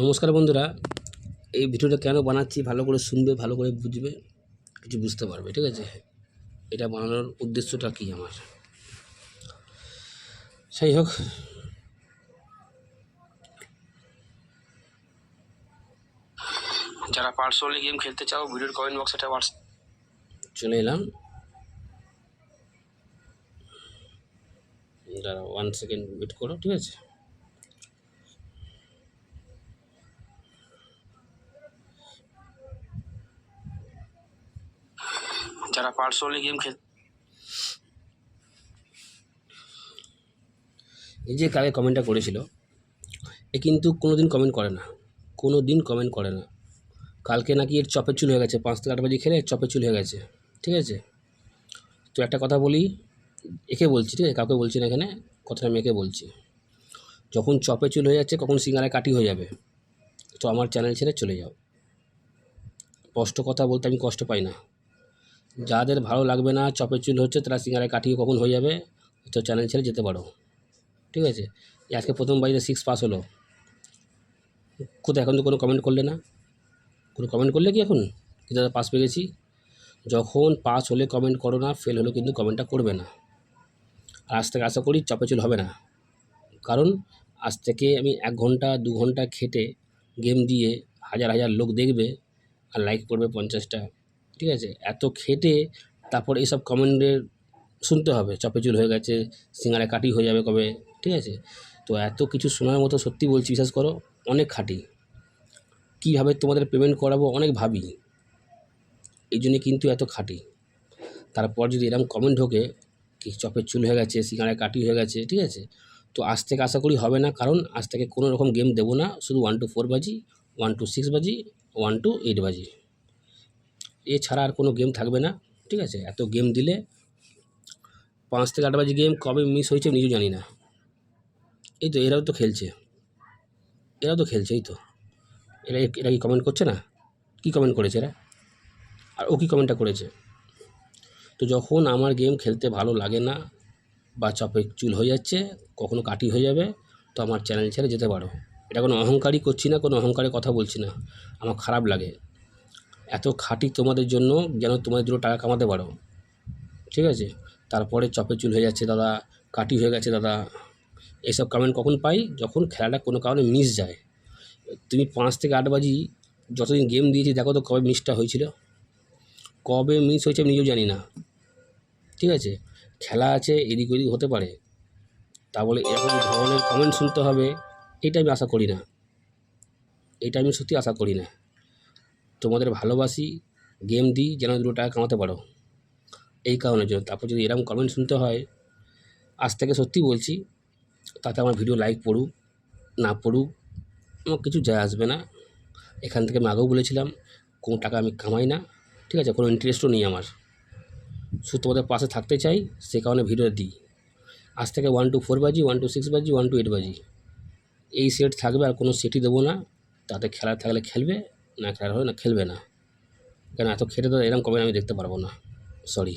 নমস্কার বন্ধুরা এই ভিডিওটা কেন বানাচ্ছি ভালো করে শুনবে ভালো করে বুঝবে কিছু বুঝতে পারবে ঠিক আছে? এটা বানানোর উদ্দেশ্যটা কী আমার? যাই হোক যারা পার্সোনালি গেম খেলতে চাও ভিডিওর কমেন্ট বক্সে হোয়াটস চলে এলাম। দাঁড়া ওয়ান সেকেন্ড ওয়েট করো ঠিক আছে? যারা পার্সোনালি গেম খেল এই যে কাকে কমেন্টটা করেছিল, এ কিন্তু কোনো দিন কমেন্ট করে না। কোনো দিন কমেন্ট করে না। কালকে নাকি এর চপে চুল হয়ে গেছে, পাঁচ থেকে আট বাজে খেলে চপে চুল হয়ে গেছে, ঠিক আছে? তো একটা কথা বলি, একে বলছি, ঠিক আছে? কাউকে বলছি না এখানে, কথাটা আমি একে বলছি। যখন চপে চুল হয়ে যাচ্ছে, কখন সিঙ্গারায় কাটি হয়ে যাবে। তো আমার চ্যানেল ছেড়ে চলে যাও। কষ্ট কথা বলতে আমি কষ্ট পাই না। যাদের ভালো লাগবে না, চপের চুল হচ্ছে তারা সিঙ্গারায় কাটিয়ে কখন হয়ে যাবে, তো চ্যানেল ছেড়ে যেতে পারো। ঠিক আছে? আজকে প্রথম বাড়িতে সিক্স পাস হলো। কোথায়? এখন তো কোনো কমেন্ট করলে না। কোনো কমেন্ট করলে কি এখন? কি দাদা পাস পেয়ে গেছি। যখন পাস হলে কমেন্ট করো না ফেল হলে কিন্তু কমেন্টটা করবে না। আর আজ থেকে আশা করি চাপে চুল হবে না। কারণ আজ থেকে আমি এক ঘণ্টা, দু ঘণ্টা খেটে গেম দিয়ে হাজার হাজার লোক দেখবে, আর লাইক করবে পঞ্চাশটা। ঠিক আছে? এত খেটে তারপর এইসব কমেন্টের শুনতে হবে। চপে চুল হয়ে গেছে, সিঙ্গারা কাটি হয়ে যাবে কবে? ঠিক আছে? তো এত কিছু শোনার মতো সত্যি বলছি, বিশ্বাস করো, অনেক খাটি। কীভাবে তোমাদের পেমেন্ট করাবো অনেক ভাবি। এই জন্যে কিন্তু এত খাটি। তারপর যদি এরকম কমেন্ট ঢোকে, কি চপের চুল হয়ে গেছে সিঙ্গারায় কাটি হয়ে গেছে, ঠিক আছে? তো আজ থেকে আশা করি হবে না, কারণ আজ থেকে কোনো রকম গেম দেবো না। শুধু ওয়ান টু ফোর বাজি ওয়ান টু সিক্স বাজি ওয়ান টু এইট বাজি। এছাড়া আর কোনো গেম থাকবে না, ঠিক আছে? এত গেম দিলে পাঁচ থেকে আট বাজি গেম কবে মিস হয়েছে নিজেও জানি না। এই তো, এরাও তো খেলছে। এরাও তো খেলছে, এই তো। এরা এরা কি কমেন্ট করছে না? কি কমেন্ট করেছে এরা? আর ও কি কমেন্টটা করেছে? তো যখন আমার গেম খেলতে ভালো লাগে না বা চপে চুল হয়ে যাচ্ছে, কখনো কাটি হয়ে যাবে, তো আমার চ্যানেল ছেড়ে যেতে পারো। এটা কোনো অহংকারই করছি না, কোনো অহংকারের কথা বলছি না। আমার খারাপ লাগে। এত খাটি তোমাদের জন্য যেন তোমাদের দুটো টাকা কামাতে পারো। ঠিক আছে? তারপরে চপে চুল হয়ে যাচ্ছে দাদা কাটি হয়ে গেছে দাদা। এসব কমেন্ট কখন পাই? যখন খেলাটা কোনো কারণে মিস যায়। তুমি পাঁচ থেকে আট বাজি যতদিন গেম দিয়েছি, দেখো তো কবে মিসটা হয়েছিল। কবে মিস হয়েছে আমি নিজেও জানি না। ঠিক আছে? খেলা আছে, এদিক ওদিক হতে পারে। তা বলে এরকম ধরনের কমেন্ট শুনতে হবে, এটা আমি আশা করি না। এটা আমি সত্যি আশা করি না। তোমাদের ভালোবাসি গেম দিই, যেন দুটো টাকা কামাতে পারো। এই কারণের জন্য। তারপর যদি এরকম কমেন্ট শুনতে হয়, আজ থেকে সত্যি বলছি, তাতে আমার ভিডিও লাইক পড়ুক, না পড়ুক, আমার কিছু যায় আসবে না। এখান থেকে আমি আগেও বলেছিলাম, কোনো টাকা আমি কামাই না, ঠিক আছে? কোনো ইন্টারেস্টও নেই আমার। শুধু তোমাদের পাশে থাকতে চাই, সে কারণে ভিডিও দিই। আজ থেকে ওয়ান টু ফোর বাজি ওয়ান টু সিক্স বাজি ওয়ান টু এইট বাজি। এই সেট থাকবে আর কোনো সেটই দেবো না। তাতে খেলা থাকলে খেলবে না খেলার হয় না খেলবে না। কেন এত খেটে তো এরকম কবে আমি দেখতে পারব না। সরি